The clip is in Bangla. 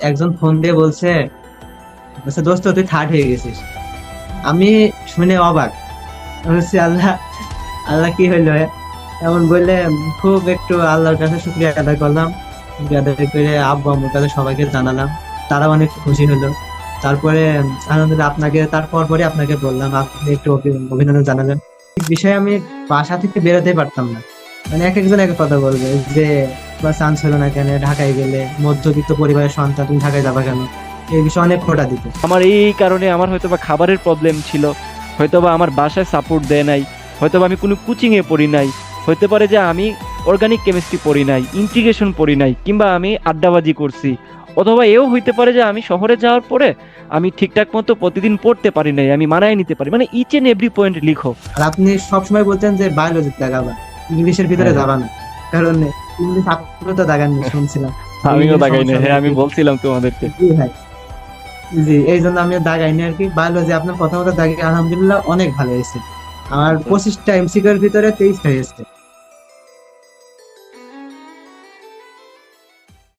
একজন ফোন দিয়ে বলছে বলছে, দোস্ত, তুই থার্ড হয়ে গেছিস। আমি শুনে অবাক। বলছি, আল্লাহ আল্লাহ কি হইল এমন বললে খুব একটু আল্লাহর কাছে শুক্রিয়া আদায় করলাম। আদায় করে আব্বু, আম্মুর কাছে সবাইকে জানালাম। তারা অনেক খুশি হলো। তারপরে আনন্দ আপনাকে তারপর পরে আপনাকে বললাম, আপনি একটু অভি- অভিনন্দন জানালেন। বিষয়ে আমি বাসা থেকে বেরোতেই পারতাম না। মানে এক একজন এক কথা বলবে যে বা চান্স হলো না কেন? ঢাকায় গেলে মধ্যবিত্ত পরিবারের সন্তান তুমি ঢাকায় যাবা কেন? এই বিষয়ে অনেক খোটা দিত। আমার এই কারণে আমার হয়তো বা খাবারের প্রবলেম ছিল হয়তো বা আমার বাসায় সাপোর্ট দেয় নাই হয়তো বা আমি কোনো কোচিংয়ে পড়ি নাই হতে পারে যে আমি অর্গানিক কেমিস্ট্রি পড়ি নাই ইন্টিগ্রেশন পড়ি নাই কিংবা আমি আড্ডাবাজি করছি অথবা এও হইতে পারে যে আমি শহরে যাওয়ার পরে আমি ঠিকঠাক মতো প্রতিদিন পড়তে পারি নাই আমি মানায় নিতে পারি মানে ইচ এন্ড এভরি পয়েন্ট লিখো। আর আপনি সবসময় বলতেন যে বায়োলজিতে দাগাবা ইংলিশের ভিতরে হ্যাঁ। যাবা না কারণ ইংলিশ আপনিও তো দাগাননি শুনছিলাম। আমিও English দাগাই না হ্যাঁ আমি বলছিলাম তোমাদেরকে। জি ভাই। জি এই জন্য আমি দাগাইনি আর কি। ভালো যে আপনার প্রথমত মতো দাগি আলহামদুলিল্লাহ অনেক ভালো হয়েছে। আমার পঁচিশটা এমসিকিউর ভিতরে তেইশটা হয়েছে।